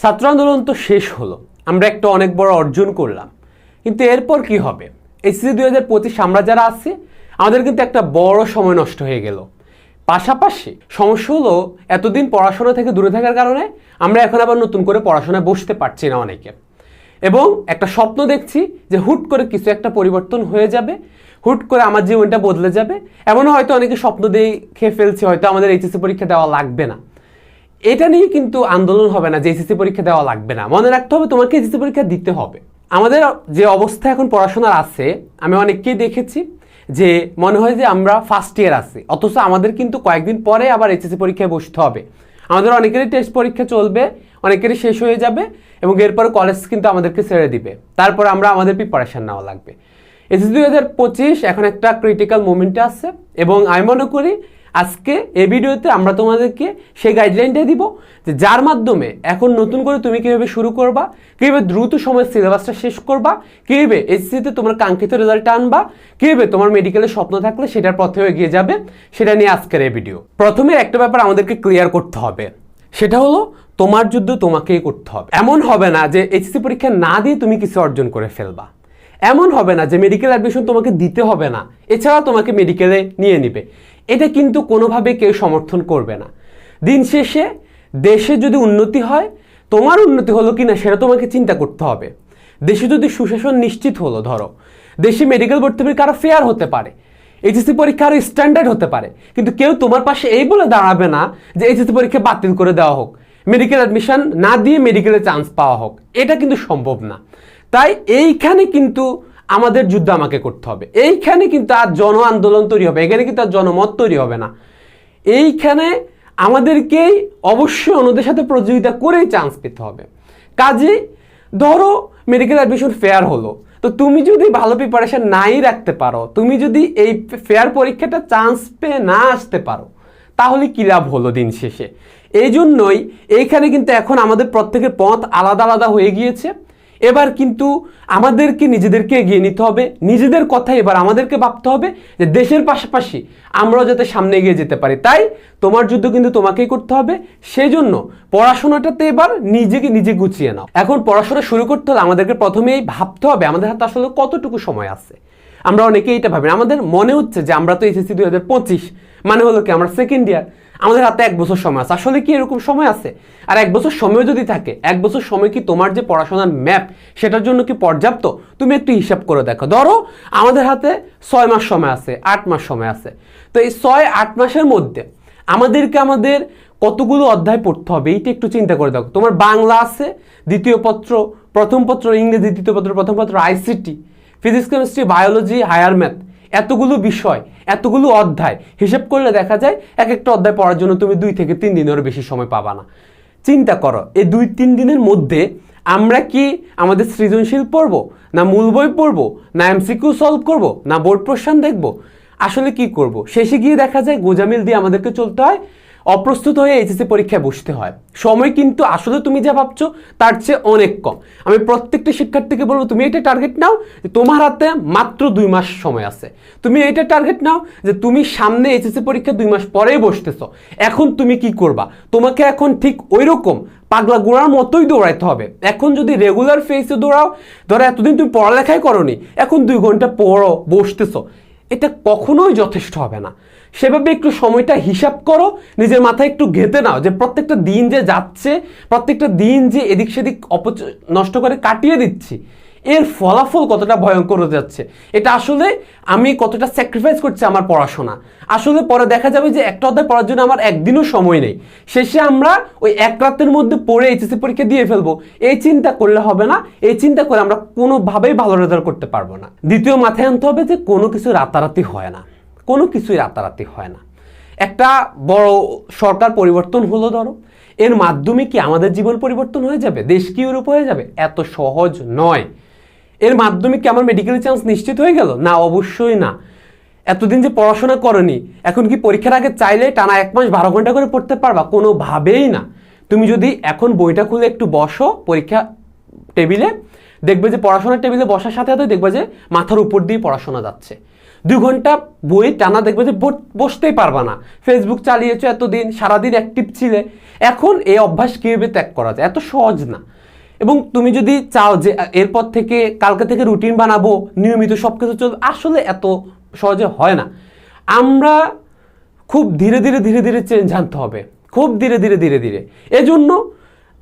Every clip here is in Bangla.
ছাত্র আন্দোলন তো শেষ হলো, আমরা একটা অনেক বড় অর্জন করলাম। কিন্তু এরপর কি হবে? এসিসি দুই হাজার পঁচিশ আমরা যারা আছি, আমাদের কিন্তু একটা বড় সময় নষ্ট হয়ে গেল। পাশাপাশি সমস্যা হলো, এতদিন পড়াশোনা থেকে দূরে থাকার কারণে আমরা এখন আবার নতুন করে পড়াশোনায় বসতে পারছি না অনেকে। এবং একটা স্বপ্ন দেখছি যে হুট করে কিছু একটা পরিবর্তন হয়ে যাবে, হুট করে আমার জীবনটা বদলে যাবে। এমনও হয়তো অনেকে স্বপ্ন দিয়ে খেয়ে ফেলছে, হয়তো আমাদের এইচএসসি পরীক্ষা দেওয়া লাগবে না। এটা নিয়ে কিন্তু আন্দোলন হবে না, যে এসএসসি পরীক্ষা দেওয়া লাগবে না। মনে রাখতে হবে, তোমাকে এসএসসি পরীক্ষা দিতে হবে। আমাদের যে অবস্থা এখন পড়াশোনার আছে, আমি অনেককেই দেখেছি যে মনে হয় যে আমরা ফার্স্ট ইয়ার আছি। অথচ আমাদের কিন্তু কয়েকদিন পরে আবার এইচএসসি পরীক্ষায় বসতে হবে। আমাদের অনেকেরই টেস্ট পরীক্ষা চলবে, অনেকেরই শেষ হয়ে যাবে এবং এরপরে কলেজ কিন্তু আমাদেরকে ছেড়ে দিবে। তারপর আমরা আমাদের প্রিপারেশন নেওয়া লাগবে। এসএসসি দুই হাজার পঁচিশ এখন একটা ক্রিটিক্যাল মোমেন্টে আছে এবং আমি মনে করি আজকে এই ভিডিওতে আমরা তোমাদেরকে সেই গাইডলাইনটাই দিব যে যার মাধ্যমে এখন নতুন করে তুমি কীভাবে শুরু করবা, কীভাবে দ্রুত সময়ের সিলেবাসটা শেষ করবা, কীভাবে এসএসসিতে তোমার কাঙ্ক্ষিত রেজাল্ট আনবা, কীভাবে তোমার মেডিকেলের স্বপ্ন থাকলে সেটার পথে এগিয়ে যাবে, সেটা নিয়ে আজকের এই ভিডিও প্রথমে একটা ব্যাপার আমাদেরকে ক্লিয়ার করতে হবে, সেটা হলো তোমার যুদ্ধ তোমাকেই করতে হবে। এমন হবে না যে এইচএসসি পরীক্ষা না দিয়ে তুমি কিছু অর্জন করে ফেলবা। এমন হবে না যে মেডিকেল অ্যাডমিশন তোমাকে দিতে হবে না এছাড়া তোমাকে মেডিকেলে নিয়ে নিবে। এটা কিন্তু কোনোভাবে কেউ সমর্থন করবে না। দিন শেষে দেশে যদি উন্নতি হয়, তোমার উন্নতি হলো কি না সেটা তোমাকে চিন্তা করতে হবে। দেশে যদি সুশাসন নিশ্চিত হলো, ধরো, দেশে মেডিকেল ভর্তি পরীক্ষা আরও ফেয়ার হতে পারে এইচএসসি পরীক্ষা আরও স্ট্যান্ডার্ড হতে পারে, কিন্তু কেউ তোমার পাশে এই বলে দাঁড়াবে না যে এইচএসসি পরীক্ষা বাতিল করে দেওয়া হোক মেডিকেল অ্যাডমিশন না দিয়ে মেডিকেলে চান্স পাওয়া হোক। এটা কিন্তু সম্ভব না। তাই এইখানে কিন্তু আমাদের যুদ্ধ আমাকে করতে হবে। এইখানে কিন্তু আর জন আন্দোলন তৈরি হবে এখানে কিন্তু আর জনমত তৈরি হবে না। এইখানে আমাদেরকেই অবশ্যই অন্যদের সাথে প্রতিযোগিতা করেই চান্স পেতে হবে। কাজেই ধরো মেডিকেল অ্যাডমিশন ফেয়ার হলো। তো তুমি যদি ভালো প্রিপারেশন নাই রাখতে পারো, তুমি যদি এই ফেয়ার পরীক্ষাটা চান্স পেয়ে না আসতে পারো, তাহলে কী লাভ হলো দিন শেষে? এই জন্যই এইখানে কিন্তু এখন আমাদের প্রত্যেকের পথ আলাদা আলাদা হয়ে গিয়েছে। এবার কিন্তু আমাদেরকে নিজেদেরকে এগিয়ে নিতে হবে। নিজেদের কথা এবার আমাদেরকে ভাবতে হবে যে দেশের পাশাপাশি আমরাও যাতে সামনে এগিয়ে যেতে পারি। তাই তোমার যুদ্ধ কিন্তু তোমাকেই করতে হবে। সেই জন্য পড়াশোনাটাতে এবার নিজেকে নিজে গুছিয়ে নাও। এখন পড়াশোনা শুরু করতে হলে আমাদেরকে প্রথমেই ভাবতে হবে আমাদের হাতে আসলে কতটুকু সময় আছে। আমরা অনেকেই এটা ভাবি আমাদের মনে হচ্ছে যে আমরা তো এসএসসি দুই হাজার পঁচিশ মানে হলো কি আমরা সেকেন্ড ইয়ার আমাদের হাতে এক বছর সময় আছে। আসলে কি এরকম সময় আছে? আর এক বছর সময় যদি থাকে, এক বছর সময় কি তোমার যে পড়াশোনার ম্যাপ, সেটার জন্য কি পর্যাপ্ত? তুমি একটু হিসাব করে দেখো। ধরো, আমাদের হাতে ছয় মাস সময় আছে, আট মাস সময় আছে। তো এই ছয়, আট মাসের মধ্যে আমাদেরকে আমাদের কতগুলো অধ্যায় পড়তে হবে, এইটা একটু চিন্তা করে দেখো। তোমার বাংলা আছে, দ্বিতীয় পত্র, প্রথম পত্র ইংরেজি, দ্বিতীয় পত্র, প্রথম পত্র ICT, physics, chemistry, biology, higher math, এতগুলো বিষয়। এতগুলো অধ্যায় হিসেব করলে দেখা যায় এক একটা অধ্যায় পড়ার জন্য তুমি দুই থেকে তিন দিনেরও বেশি সময় পাবা না। চিন্তা করো, এই দুই তিন দিনের মধ্যে আমরা কি আমাদের সৃজনশীল পড়ব, না মূল বই পড়ব, না এমসিকিউ সলভ করব, না বোর্ড প্রশ্ন দেখব? আসলে কি করব? শেষে গিয়ে দেখা যায় গোজামিল দিয়ে আমাদেরকে চলতে হয় অপ্রস্তুত হয়ে এইচএসসি পরীক্ষায় বসতে হয়। সময় কিন্তু আসলে তুমি যা ভাবছ, তার চেয়ে অনেক কম। আমি প্রত্যেকটা শিক্ষার্থীকে বলব, তুমি এটা টার্গেট নাও যে তোমার হাতে মাত্র দুই মাস সময় আছে। তুমি এটা টার্গেট নাও যে তুমি সামনে এইচএসসি পরীক্ষা দুই মাস পরেই বসতেছো। এখন তুমি কি করবা? তোমাকে এখন ঠিক ওই রকম পাগলা গোড়ার মতোই দৌড়াইতে হবে। এখন যদি রেগুলার ফেসে দৌড়াও, ধরো এতদিন তুমি পড়ালেখাই করনি, এখন দুই ঘণ্টা পড়ো, বসতেছো। এটা কখনোই যথেষ্ট হবে না। সেভাবে একটু সময়টা হিসাব করো, নিজের মাথায় একটু ঘেঁতে নাও যে প্রত্যেকটা দিন যে যাচ্ছে, প্রত্যেকটা দিন যে এদিক সেদিক অপচ নষ্ট করে কাটিয়ে দিচ্ছি। এর ফলাফল কতটা ভয়ঙ্কর হতে যাচ্ছে? এটা আসলে আমি কতটা স্যাক্রিফাইস করছি আমার পড়াশোনা। আসলে পরে দেখা যাবে যে একটা অধ্যায় পড়ার জন্য আমার একদিনও সময় নেই। শেষে আমরা ওই এক রাতের মধ্যে পড়ে এইচএসসি পরীক্ষা দিয়ে ফেলব। এই চিন্তা করলে হবে না। এই চিন্তা করে আমরা কোনোভাবেই ভালো রেজাল্ট করতে পারব না। দ্বিতীয় মাথায় আনতে হবে যে কোনো কিছু রাতারাতি হয় না। কোনো কিছুই রাতারাতি হয় না। একটা বড় সরকার পরিবর্তন হলো ধরো। এর মাধ্যমে কি আমাদের জীবন পরিবর্তন হয়ে যাবে? দেশ কি ইউরোপ হয়ে যাবে? এত সহজ নয়। এর মাধ্যমে কি আমার মেডিকেল চান্স নিশ্চিত হয়ে গেল? না, অবশ্যই না। এতদিন যে পড়াশোনা করনি, এখন কি পরীক্ষার আগে চাইলে টানা এক মাস বারো ঘণ্টা করে পড়তে পারবা? কোনোভাবেই না। তুমি যদি এখন বইটা খুলে একটু বসো পরীক্ষা টেবিলে, দেখবে যে পড়াশোনার টেবিলে বসার সাথে সাথে দেখবে যে মাথার উপর দিয়ে পড়াশোনা যাচ্ছে। দু ঘণ্টা বই টানা দেখবে যে বসতেই পারবা না। ফেসবুক চালিয়েছো এতদিন, সারাদিন অ্যাক্টিভ ছিলে। এখন এই অভ্যাস কীভাবে ত্যাগ করা যায়? এত সহজ না। এবং তুমি যদি চাও যে এরপর থেকে কালকে থেকে রুটিন বানাবো, নিয়মিত সব কিছু চলবে, আসলে এত সহজে হয় না। আমরা খুব ধীরে ধীরে ধীরে ধীরে চেঞ্জ আনতে হবে। খুব ধীরে ধীরে ধীরে ধীরে। এজন্য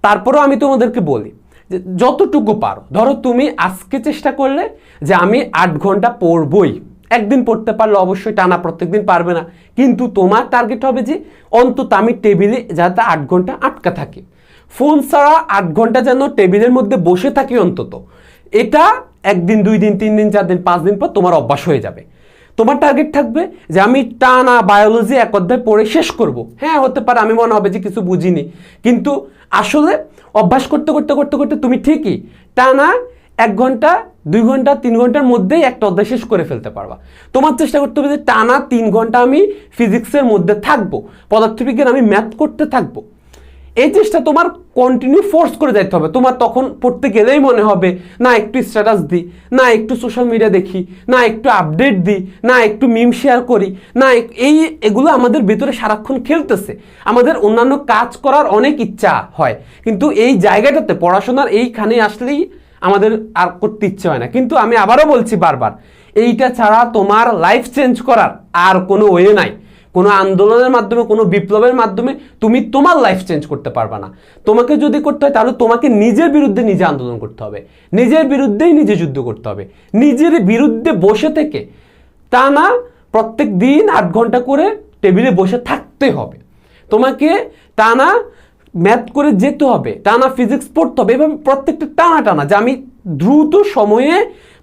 তারপরেও আমি তোমাদেরকে বলি যে, যতটুকু পারো, ধরো তুমি আজকে চেষ্টা করলে যে, আমি আট ঘণ্টা পড়বই। একদিন পড়তে পারলে অবশ্যই টানা প্রত্যেকদিন পারবে না। কিন্তু তোমার টার্গেট হবে যে, অন্তত আমি টেবিলে যাতে আট ঘণ্টা আটকা থাকি। ফোন ছাড়া আট ঘণ্টা যেন টেবিলের মধ্যে বসে থাকি অন্তত। এটা একদিন, দুই দিন, তিন দিন, চার দিন, পাঁচ দিন পর তোমার অভ্যাস হয়ে যাবে। তোমার টার্গেট থাকবে যে আমি টানা বায়োলজি এক অধ্যায় পড়ে শেষ করব। হ্যাঁ হতে পারে, আমি মনে হবে যে কিছু বুঝিনি। কিন্তু আসলে অভ্যাস করতে করতে করতে করতে তুমি ঠিকই টানা এক ঘণ্টা, দুই ঘণ্টা, তিন ঘণ্টার মধ্যেই একটা অধ্যায় শেষ করে ফেলতে পারবা। তোমার চেষ্টা করতে হবে যে টানা তিন ঘণ্টা আমি ফিজিক্সের মধ্যে থাকব। পদার্থবিজ্ঞান আমি ম্যাথ করতে থাকব। এই চেষ্টা তোমার কন্টিনিউ ফোর্স করে যাইতে হবে। তোমার তখন পড়তে গেলেই মনে হবে, না, একটু স্ট্যাটাস দিই না, একটু সোশ্যাল মিডিয়া দেখি, না, একটু আপডেট দিই না, একটু মিম শেয়ার করি, না এই এগুলো আমাদের ভেতরে সারাক্ষণ খেলতেছে। আমাদের অন্যান্য কাজ করার অনেক ইচ্ছা হয়, কিন্তু এই জায়গাটাতে পড়াশোনার এইখানে আসলেই আমাদের আর করতে ইচ্ছে হয় না। কিন্তু আমি আবারও বলছি বারবার, এইটা ছাড়া তোমার লাইফ চেঞ্জ করার আর কোনো ওয়ে নাই। কোনো আন্দোলনের মাধ্যমে, কোনো বিপ্লবের মাধ্যমে তুমি তোমার লাইফ চেঞ্জ করতে পারবা না। তোমাকে যদি করতে হয়, তাহলে তোমাকে নিজের বিরুদ্ধে নিজে আন্দোলন করতে হবে। নিজের বিরুদ্ধেই নিজে যুদ্ধ করতে হবে। নিজের বিরুদ্ধে বসে থেকে তা না প্রত্যেক দিন আট ঘণ্টা করে টেবিলে বসে থাকতে হবে। তোমাকে টানা ম্যাথ করে যেতে হবে, টানা ফিজিক্স পড়তে হবে, এভাবে প্রত্যেকটা টানা টানা যে আমি দ্রুত সময়ে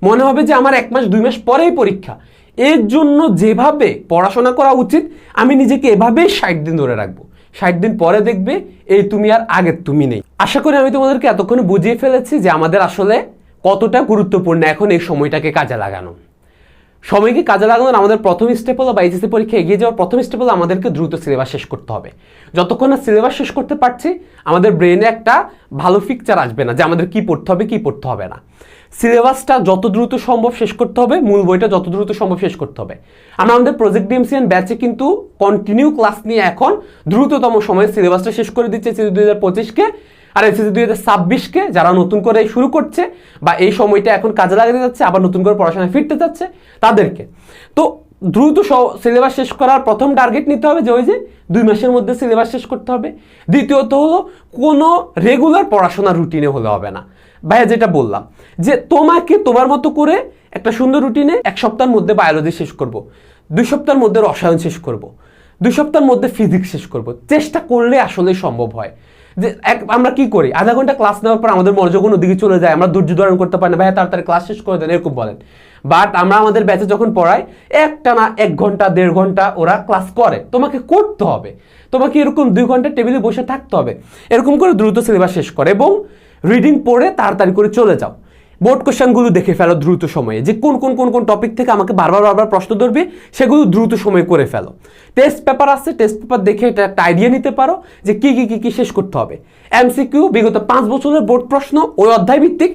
মনে হবে যে আমার এক মাস, দুই মাস পরেই পরীক্ষা। এর জন্য যেভাবে পড়াশোনা করা উচিত, আমি নিজেকে এভাবেই ষাট দিন ধরে রাখব। ষাট দিন পরে দেখবে, এই তুমি আর আগের তুমি নেই। আশা করি আমি তোমাদেরকে এতক্ষণে বুঝিয়ে ফেলেছি যে আমাদের আসলে কতটা গুরুত্বপূর্ণ এখন এই সময়টাকে কাজে লাগানো। সময়কে কাজে লাগানোর আমাদের প্রথম স্টেপ হলো বা এইচএসসি পরীক্ষা এগিয়ে যাওয়ার প্রথম স্টেপ হলো আমাদেরকে দ্রুত সিলেবাস শেষ করতে হবে। যতক্ষণ না সিলেবাস শেষ করতে পারছি, আমাদের ব্রেনে একটা ভালো পিকচার আসবে না যে আমাদের কি পড়তে হবে, কি পড়তে হবে না। সিলেবাসটা যত দ্রুত সম্ভব শেষ করতে হবে, মূল বইটা যত দ্রুত সম্ভব শেষ করতে হবে। আমরা আমাদের প্রজেক্ট ডিএমসিএন ব্যাচে কিন্তু কন্টিনিউ ক্লাস নিয়ে এখন দ্রুততম সময়ে সিলেবাসটা শেষ করে দিচ্ছে দুই হাজার পঁচিশকে আর এসএসসি দুই হাজার ছাব্বিশকে যারা নতুন করে শুরু করছে বা এই সময়টা এখন কাজে লাগাতে যাচ্ছে, আবার নতুন করে পড়াশোনায় ফিরতে যাচ্ছে তাদেরকে। তো দ্রুত সিলেবাস শেষ করার প্রথম টার্গেট নিতে হবে যে ওই যে দুই মাসের মধ্যে সিলেবাস শেষ করতে হবে। দ্বিতীয়ত হলো কোনো রেগুলার পড়াশোনার রুটিনে হলে হবে না। ভাইয়া যেটা বললাম, যে তোমাকে তোমার মতো করে একটা সুন্দর রুটিনে এক সপ্তাহের মধ্যে বায়োলজি শেষ করব, দুই সপ্তাহের মধ্যে রসায়ন শেষ করব, দুই সপ্তাহের মধ্যে ফিজিক্স শেষ করব, চেষ্টা করলে আসলে সম্ভব হয়। যে এক, আমরা কি করি? আধা ঘণ্টা ক্লাস নেওয়ার পর আমাদের মনোযোগ অন্যদিকে চলে যায়, আমরা ধৈর্য ধারণ করতে পারি না ভাই তাড়াতাড়ি ক্লাস শেষ করে দেন, এরকম বলেন। বাট আমরা আমাদের ব্যাচে যখন পড়াই, একটা না এক ঘণ্টা, দেড় ঘণ্টা ওরা ক্লাস করে। তোমাকে করতে হবে। তোমাকে এরকম দুই ঘণ্টা টেবিলে বসে থাকতে হবে। এরকম করে দ্রুত সিলেবাস শেষ করে এবং রিডিং পড়ে তাড়াতাড়ি করে চলে যাও। বোর্ড কোশ্চেনগুলো দেখে ফেলো দ্রুত সময়ে যে কোন কোন কোন কোন টপিক থেকে আমাকে বারবার বারবার প্রশ্ন ধরবে, সেগুলো দ্রুত সময়ে করে ফেলো। টেস্ট পেপার আছে টেস্ট পেপার দেখে এটা একটা আইডিয়া নিতে পারো যে কি কি কি কি শেষ করতে হবে। এমসিকিউ বিগত পাঁচ বছরের বোর্ড প্রশ্ন ওই অধ্যায় ভিত্তিক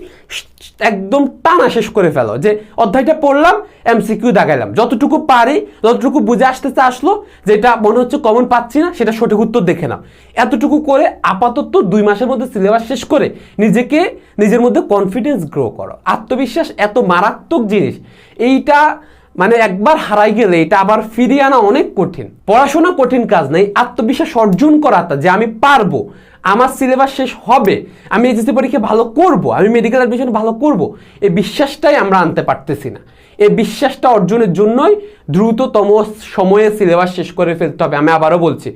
একদম টানা শেষ করে ফেলো। যে অধ্যায়টা পড়লাম এমসিকিউ দাগাইলাম যতটুকু পারি, যতটুকু বুঝে আসতেছে আসলো, যেটা মনে হচ্ছে কমন পাচ্ছি না, সেটা সঠিক উত্তর দেখে নাও। এতটুকু করে আপাতত দুই মাসের মধ্যে সিলেবাস শেষ করে নিজেকে, নিজের মধ্যে কনফিডেন্স গ্রো করো। আত্মবিশ্বাস এত মারাত্মক জিনিস, এইটা মানে একবার হারাই গেলে এটা আবার ফিরিয়ে আনা অনেক কঠিন। পড়াশোনা কঠিন কাজ নেই, আত্মবিশ্বাস অর্জন করাটা যে আমি পারব আমার সিলেবাস শেষ হবে, আমি এইচএসসি পরীক্ষা ভালো করব, আমি মেডিকেল অ্যাডমিশন ভালো করব, এই বিশ্বাসটাই আমরা আনতে পারতেছি না। এই বিশ্বাসটা অর্জনের জন্যই দ্রুততম সময়ে সিলেবাস শেষ করে ফেলতে হবে। আমি আবারও বলছি,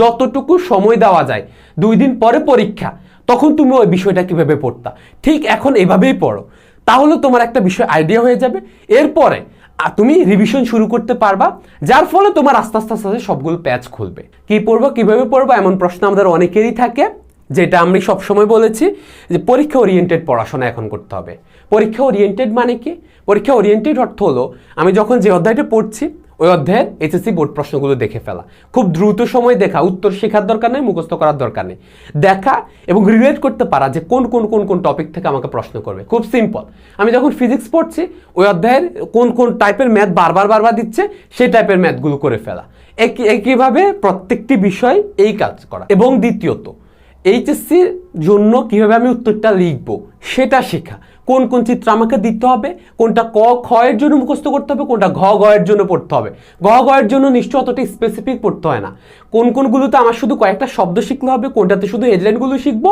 যতটুকু সময় দেওয়া যায়, দুই দিন পরে পরীক্ষা, তখন তুমি ওই বিষয়টা কীভাবে পড়তা? ঠিক এখন এভাবেই পড়ো। তাহলে তোমার একটা বিষয় আইডিয়া হয়ে যাবে। এরপরে আর তুমি রিভিশন শুরু করতে পারবা, যার ফলে তোমার আস্তে আস্তে আস্তে আস্তে সবগুলো প্যাচ খুলবে। কি পড়ব, কীভাবে পড়ব, এমন প্রশ্ন আমাদের অনেকেরই থাকে, যেটা আমি সবসময় বলেছি যে পরীক্ষা ওরিয়েন্টেড পড়াশোনা এখন করতে হবে। পরীক্ষা ওরিয়েন্টেড মানে কি? পরীক্ষা ওরিয়েন্টেড অর্থ হলো, আমি যখন যে অধ্যায়টা পড়ছি ওই অধ্যায়ের এইচএসসি বোর্ড প্রশ্নগুলো দেখে ফেলা। খুব দ্রুত সময় দেখা, উত্তর শেখার দরকার নেই, মুখস্থ করার দরকার নেই। দেখা এবং রিলেট করতে পারা যে কোন কোন কোন কোন টপিক থেকে আমাকে প্রশ্ন করবে। খুব সিম্পল আমি যখন ফিজিক্স পড়ছি, ওই অধ্যায়ের কোন কোন টাইপের ম্যাথ বারবার বারবার দিচ্ছে, সেই টাইপের ম্যাথগুলো করে ফেলা। একই, একইভাবে প্রত্যেকটি বিষয় এই কাজ করা। এবং দ্বিতীয়ত এইচএসসির জন্য কীভাবে আমি উত্তরটা লিখব, সেটা শেখা। কোন কোন চিত্র আমাকে দিতে হবে? কোনটা ক এর জন্য মুখস্থ করতে হবে? কোনটা ঘ, গ এর জন্য পড়তে হবে? ঘ, গ এর জন্য নিশ্চয় অতটা স্পেসিফিক পড়তে হয় না। কোন কোনগুলোতে আমার শুধু কয়েকটা শব্দ শিখলে হবে? কোনটাতে শুধু হেডলাইনগুলো শিখব?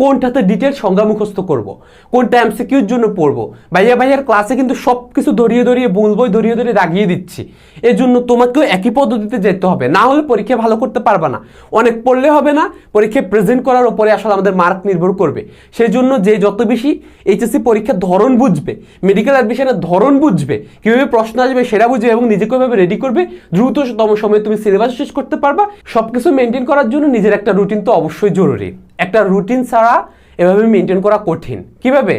কোনটাতে ডিটেল সংজ্ঞা মুখস্থ করব? কোনটা এমসিকিউর জন্য পড়ব? ভাইয়া, ভাইয়ার ক্লাসে কিন্তু সব কিছু ধরিয়ে ধরিয়ে বলবই ধরিয়ে ধরিয়ে দাগিয়ে দিচ্ছি। এর জন্য তোমাকেও একই পদ্ধতিতে যেতে হবে। না হলে পরীক্ষা ভালো করতে পারবে না। অনেক পড়লে হবে না, পরীক্ষায় প্রেজেন্ট করার উপরে আসলে আমাদের মার্ক নির্ভর করবে। সেই জন্য যে যত বেশি এইচএসসি পরীক্ষার ধরন বুঝবে মেডিকেল অ্যাডমিশনের ধরন বুঝবে, কীভাবে প্রশ্ন আসবে সেটা বুঝবে এবং নিজেকে ওইভাবে রেডি করবে দ্রুততম সময়ে তুমি সিলেবাস শেষ করতে পারবা সব কিছু মেনটেন করার জন্য নিজের একটা রুটিন তো অবশ্যই জরুরি। একটা রুটিন ছাড়া এভাবে মেনটেন করা কঠিন। কীভাবে?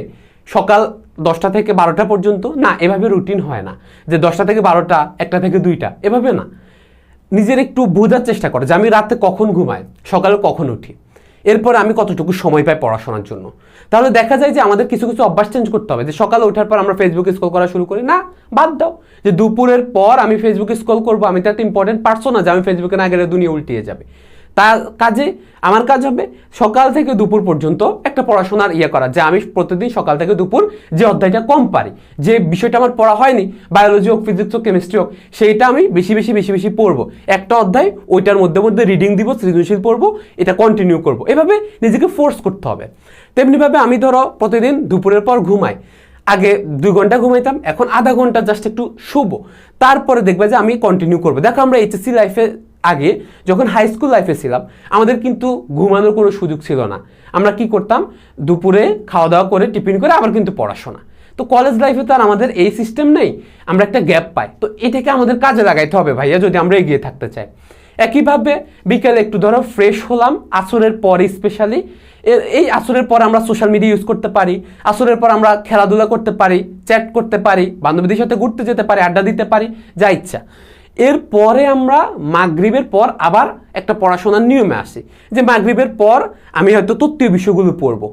সকাল দশটা থেকে বারোটা পর্যন্ত? না, এভাবে রুটিন হয় না। যে দশটা থেকে বারোটা, একটা থেকে দুইটা, এভাবে না। নিজের একটু বোঝার চেষ্টা করো যে আমি রাতে কখন ঘুমাই, সকালে কখন উঠি। এরপর আমি কতটুকু সময় পাই পড়াশোনার জন্য। তাহলে দেখা যায় যে আমাদের কিছু কিছু অভ্যাস চেঞ্জ করতে হবে। যে সকালে ওঠার পর আমরা ফেসবুকে স্ক্রল করা শুরু করি, না, বাদ দাও। যে দুপুরের পর আমি ফেসবুক স্ক্রল করব, আমি তো একটা ইম্পর্টেন্ট পারছ না যে আমি ফেসবুকে না গেলে দুনিয়া উল্টিয়ে যাবে। তার কাজে আমার কাজ হবে সকাল থেকে দুপুর পর্যন্ত একটা পড়াশোনার ইয়ে করা, যে আমি প্রতিদিন সকাল থেকে দুপুর যে অধ্যায়টা কম পারি, যে বিষয়টা আমার পড়া হয়নি বায়োলজি হোক ফিজিক্স হোক কেমিস্ট্রি হোক, সেইটা আমি বেশি বেশি বেশি বেশি পড়ব। একটা অধ্যায়, ওইটার মধ্যে মধ্যে রিডিং দিব, সৃজনশীল পড়ব, এটা কন্টিনিউ করব। এভাবে নিজেকে ফোর্স করতে হবে। তেমনিভাবে আমি ধরো প্রতিদিন দুপুরের পর ঘুমাই। আগে দুই ঘণ্টা ঘুমাইতাম, এখন আধা ঘণ্টা জাস্ট একটু শুভ তারপরে দেখবে যে আমি কন্টিনিউ করব। দেখো আমরা এইচএসসি লাইফে আগে যখন হাই স্কুল লাইফে ছিলাম, আমাদের কিন্তু ঘুমানোর কোনো সুযোগ ছিল না। আমরা কি করতাম? দুপুরে খাওয়া দাওয়া করে, টিফিন করে আবার কিন্তু পড়াশোনা। তো কলেজ লাইফে তো আর আমাদের এই সিস্টেম নেই, আমরা একটা গ্যাপ পাই। তো এটাকে আমাদের কাজে লাগাইতে হবে ভাইয়া, যদি আমরা এগিয়ে থাকতে চাই। একইভাবে বিকেলে একটু ধরো ফ্রেশ হলাম, আসরের পরে স্পেশালি এই আসরের পর আমরা সোশ্যাল মিডিয়া ইউজ করতে পারি, আসরের পর আমরা খেলাধুলা করতে পারি চ্যাট করতে পারি, বান্ধবীদের সাথে ঘুরতে যেতে পারি, আড্ডা দিতে পারি, যা ইচ্ছা। এরপরে আমরা মাগরীবের পর আবার একটা পড়াশোনার নিয়মে আসি। যে মাগরীবের পর আমি হয়তো তত্ত্বীয় বিষয়গুলো পড়ব।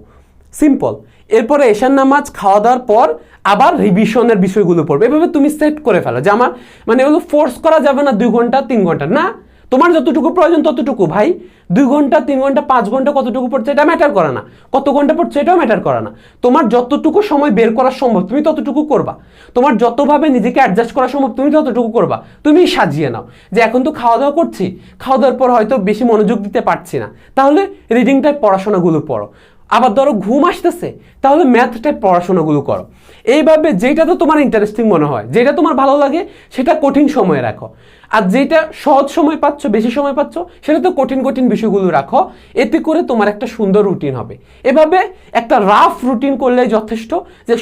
সিম্পল এরপরে এশান নামাজ খাওয়া দাওয়ার পর আবার রিভিশনের বিষয়গুলো পড়বে। এভাবে তুমি সেট করে ফেলো যে আমার মানে ওগুলো ফোর্স করা যাবে না দুই ঘণ্টা, তিন ঘণ্টা। না তোমার যতটুকু প্রয়োজন ততটুকু, ভাই। দুই ঘণ্টা, তিন ঘণ্টা, পাঁচ ঘণ্টা কতটুকু পড়ছে এটা ম্যাটার করে না। কত ঘণ্টা পড়ছে এটাও ম্যাটার করে না। তোমার যতটুকু সময় বের করা সম্ভব, তুমি ততটুকু করবা। তোমার যতভাবে নিজেকে অ্যাডজাস্ট করা সম্ভব, তুমি ততটুকু করবা। তুমি সাজিয়ে নাও যে এখন তো খাওয়া দাওয়া করছি খাওয়া দাওয়ার পর হয়তো বেশি মনোযোগ দিতে পারছি না। তাহলে রিডিং টাইপ পড়াশোনাগুলো পড়ো। আবার ধরো ঘুম আসতেছে, তাহলে ম্যাথ টাইপ পড়াশোনাগুলো করো। এইভাবে যেটা তো তোমার ইন্টারেস্টিং মনে হয়, যেটা তোমার ভালো লাগে, সেটা কঠিন সময়ে রাখো। আর যেটা সহজ সময় পাচ্ছ, বেশি সময় পাচ্ছ, সেটা তো কঠিন কঠিন বিষয়গুলো রাখো। এতে করে তোমার একটা সুন্দর রুটিন হবে। এভাবে একটা রাফ রুটিন করলে যথেষ্ট যে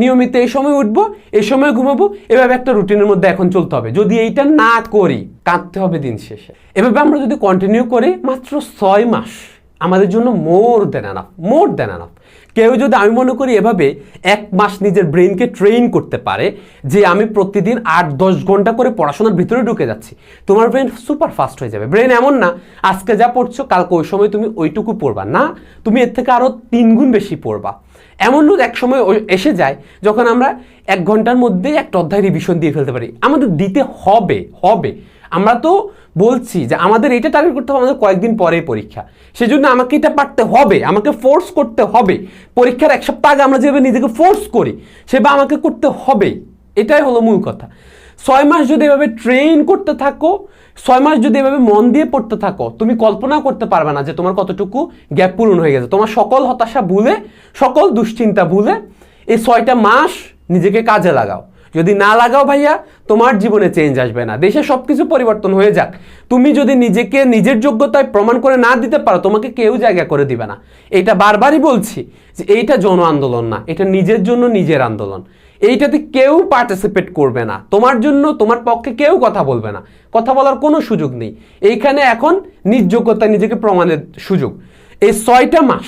নিয়মিত এই সময় উঠবো, এই সময় ঘুমাবো, এভাবে একটা রুটিনের মধ্যে এখন চলতে হবে। যদি এইটা না করি, কাঁদতে হবে দিন শেষে। এভাবে আমরা যদি কন্টিনিউ করি, মাত্র ছয় মাস আমাদের জন্য মোর দেন আনাফ মোর দেন আনাফ কেউ যদি আমি মনে করি এভাবে এক মাস নিজের ব্রেনকে ট্রেন করতে পারে যে আমি প্রতিদিন আট, দশ ঘণ্টা করে পড়াশোনার ভিতরে ঢুকে যাচ্ছি, তোমার ব্রেন সুপার ফাস্ট হয়ে যাবে। ব্রেন এমন না, আজকে যা পড়ছো, কালকে ওই সময় তুমি ওইটুকু পড়বা। না, তুমি এর থেকে আরও তিন গুণ বেশি পড়বা। এমন এক সময় এসে যায়, যখন আমরা এক ঘণ্টার মধ্যেই একটা অধ্যায় রিভিশন দিয়ে ফেলতে পারি। আমাদের দিতে হবে হবে। আমরা তো বলছি যে আমাদের এটা টার্গেট করতে হবে আমাদের কয়েকদিন পরে পরীক্ষা। সেজন্য আমাকে এটা পারতে হবে, আমাকে ফোর্স করতে হবে। পরীক্ষার এক সপ্তাহ আগে আমরা যেভাবে নিজেকে ফোর্স করি, সেভাবে আমাকে করতে হবে। এটাই হলো মূল কথা। ছয় মাস যদি এভাবে ট্রেন করতে থাকো, ছয় মাস যদি এভাবে মন দিয়ে পড়তে থাকো, তুমি কল্পনা করতে পারবে না যে তোমার কতটুকু গ্যাপ পূরণ হয়ে গেছে। তোমার সকল হতাশা ভুলে, সকল দুশ্চিন্তা ভুলে, এই ছয়টা মাস নিজেকে কাজে লাগাও। যদি না লাগাও ভাইয়া, তোমার জীবনে চেঞ্জ আসবে না। দেশে সব কিছু পরিবর্তন হয়ে যাক। তুমি যদি নিজেকে নিজের যোগ্যতায় প্রমাণ করে না দিতে পারো, তোমাকে কেউ জায়গা করে দিবে না। এটা বারবারই বলছি যে এইটা জন আন্দোলন না, এটা নিজের জন্য নিজের আন্দোলন। এইটাতে কেউ পার্টিসিপেট করবে না। তোমার জন্য, তোমার পক্ষে কেউ কথা বলবে না। কথা বলার কোনো সুযোগ নেই। এইখানে এখন নিজ যোগ্যতা নিজেকে প্রমাণের সুযোগ। এই ছয়টা মাস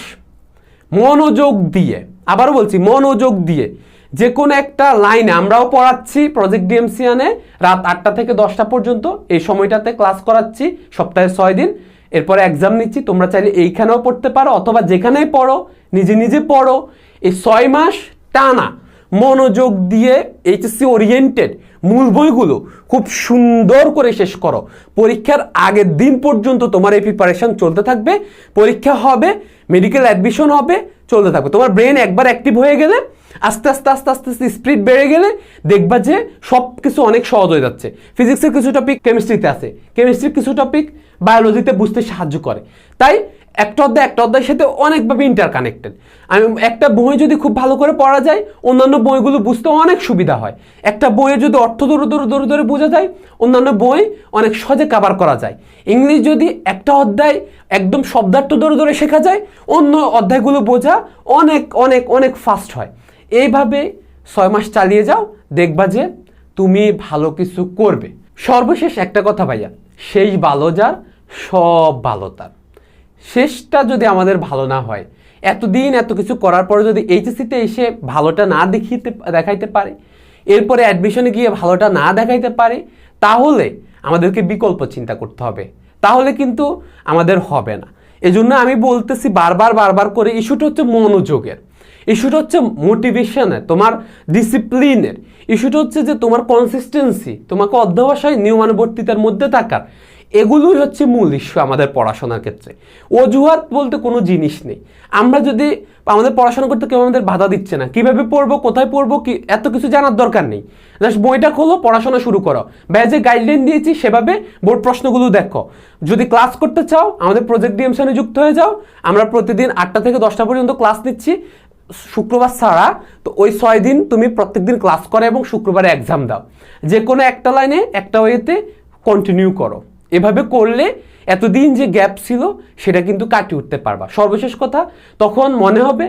মনোযোগ দিয়ে, আবারও বলছি, মনোযোগ দিয়ে যে কোনো একটা লাইনে আমরাও পড়াচ্ছি প্রজেক্ট ডিএমসিয়ানে রাত আটটা থেকে দশটা পর্যন্ত, এই সময়টাতে ক্লাস করাচ্ছি, সপ্তাহে ছয় দিন। এরপরে এক্সাম নিচ্ছি, তোমরা চাইলে এইখানেও পড়তে পারো, অথবা যেখানেই পড়ো, নিজে নিজে পড়ো। এই ছয় মাস টানা মনোযোগ দিয়ে এইচএসসি ওরিয়েন্টেড মূল বইগুলো খুব সুন্দর করে শেষ করো। পরীক্ষার আগের দিন পর্যন্ত তোমার এই প্রিপারেশন চলতে থাকবে। পরীক্ষা হবে মেডিকেল অ্যাডমিশন হবে, চলতে থাকবে। তোমার ব্রেন একবার অ্যাক্টিভ হয়ে গেলে আস্তে আস্তে আস্তে আস্তে আস্তে স্পিড বেড়ে গেলে দেখবা যে সব কিছু অনেক সহজ হয়ে যাচ্ছে। ফিজিক্সের কিছু টপিক কেমিস্ট্রিতে আছে। কেমিস্ট্রির কিছু টপিক বায়োলজিতে বুঝতে সাহায্য করে। তাই একটা অধ্যায়, একটা অধ্যায়ের সাথে অনেকভাবে ইন্টার কানেক্টেড আমি একটা বই যদি খুব ভালো করে পড়া যায়, অন্যান্য বইগুলো বুঝতে অনেক সুবিধা হয়। একটা বইয়ের যদি অর্থ ধরে ধরে ধরে ধরে বোঝা যায়, অন্যান্য বই অনেক সহজে কাভার করা যায়। ইংলিশ যদি একটা অধ্যায় একদম শব্দার্থ ধরে ধরে শেখা যায়, অন্য অধ্যায়গুলো বোঝা অনেক অনেক অনেক ফাস্ট হয়। এইভাবে ছয় মাস চালিয়ে যাও, দেখবা যে তুমি ভালো কিছু করবে। সর্বশেষ একটা কথা ভাইয়া শেষ ভালো যার, সব ভালো তার। শেষটা যদি আমাদের ভালো না হয়, এতদিন এত কিছু করার পরে যদি এইচএসসিতে এসে ভালোটা না দেখিতে, দেখাইতে পারে, এরপরে অ্যাডমিশনে গিয়ে ভালোটা না দেখাইতে পারে, তাহলে আমাদেরকে বিকল্প চিন্তা করতে হবে। তাহলে কিন্তু আমাদের হবে না। এজন্য আমি বলতেছি বারবার বারবার করে ইস্যুটা হচ্ছে মনোযোগের। ইস্যুটা হচ্ছে মোটিভেশনের তোমার ডিসিপ্লিনের ইস্যুটা হচ্ছে যে তোমার কনসিস্টেন্সি তোমাকে অধ্যবসায় নিয়মানুবর্তিতার মধ্যে থাকার। এগুলোই হচ্ছে মূল ইস্যু আমাদের পড়াশোনার ক্ষেত্রে। অজুহাত বলতে কোনো জিনিস নেই। আমরা যদি আমাদের পড়াশোনা করতে কেউ আমাদের বাধা দিচ্ছে না, কীভাবে পড়ব, কোথায় পড়ব, কি, এত কিছু জানার দরকার নেই। জাস্ট বইটা খোলো, পড়াশোনা শুরু করো। ব্যাজে গাইডলাইন দিয়েছি, সেভাবে বোর্ড প্রশ্নগুলো দেখো। যদি ক্লাস করতে চাও, আমাদের প্রজেক্ট ডিএমশনে যুক্ত হয়ে যাও। আমরা প্রতিদিন আটটা থেকে দশটা পর্যন্ত ক্লাস নিচ্ছি। শুক্রবার ছাড়া, তো ওই ছয় দিন তুমি প্রত্যেকদিন ক্লাস করো এবং শুক্রবারে এক্সাম দাও। যে কোনো একটা লাইনে একটা ওয়েতে কন্টিনিউ করো। এভাবে করলে এতদিন যে গ্যাপ ছিল, সেটা কিন্তু কাটিয়ে উঠতে পারবা। সর্বশেষ কথা, তখন মনে হবে,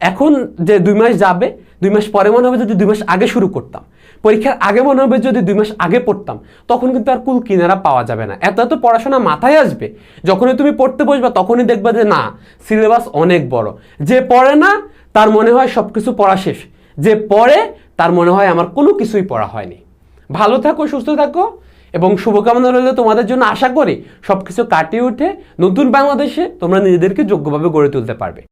এখন যে দুই মাস যাবে, দুই মাস পরে মনে হবে যদি দুই মাস আগে শুরু করতাম। পরীক্ষার আগে মনে হবে যদি দুই মাস আগে পড়তাম, তখন কিন্তু আর কুল কিনারা পাওয়া যাবে না। এত এত পড়াশোনা মাথায় আসবে, যখনই তুমি পড়তে বসবা, তখনই দেখবা যে না সিলেবাস অনেক বড়। যে পড়ে না তার মনে হয় সব কিছু পড়া শেষ। যে পড়ে, তার মনে হয় আমার কোনো কিছুই পড়া হয়নি। ভালো থাকো, সুস্থ থাকো এবং শুভকামনা রইল তোমাদের জন্য। আশা করি সব কিছু কাটিয়ে উঠে নতুন বাংলাদেশে তোমরা নিজেদেরকে যোগ্যভাবে গড়ে তুলতে পারবে।